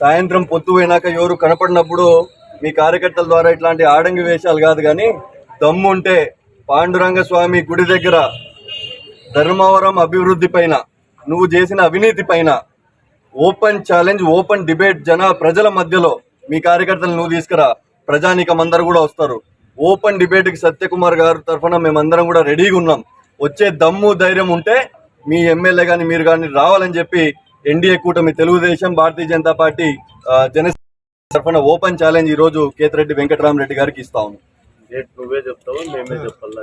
సాయంత్రం పొత్తు పోయినాక ఎవరు కనపడినప్పుడు మీ కార్యకర్తల ద్వారా ఇట్లాంటి ఆడంగి వేషాలు కాదు కానీ దమ్ము ఉంటే పాండురంగ స్వామి గుడి దగ్గర ధర్మవరం అభివృద్ధి పైన నువ్వు చేసిన అవినీతి పైన ఓపెన్ ఛాలెంజ్ ఓపెన్ డిబేట్ జన ప్రజల మధ్యలో మీ కార్యకర్తలు నువ్వు తీసుకురా. ప్రజానీకం అందరు కూడా వస్తారు. ఓపెన్ డిబేట్కి సత్యకుమార్ గారు తరఫున మేమందరం కూడా రెడీగా ఉన్నాం. వచ్చే దమ్ము ధైర్యం ఉంటే మీ ఎమ్మెల్యే కానీ మీరు కానీ రావాలని చెప్పి ఎన్డీఏ కూటమి తెలుగుదేశం భారతీయ జనతా పార్టీ జనసేన తరఫున ఓపెన్ ఛాలెంజ్ ఈ రోజు కేతిరెడ్డి వెంకటరామరెడ్డి గారికి ఇస్తా ఉన్నాం. డేట్ నువ్వే చెప్తావా మేమే చెప్పాలా?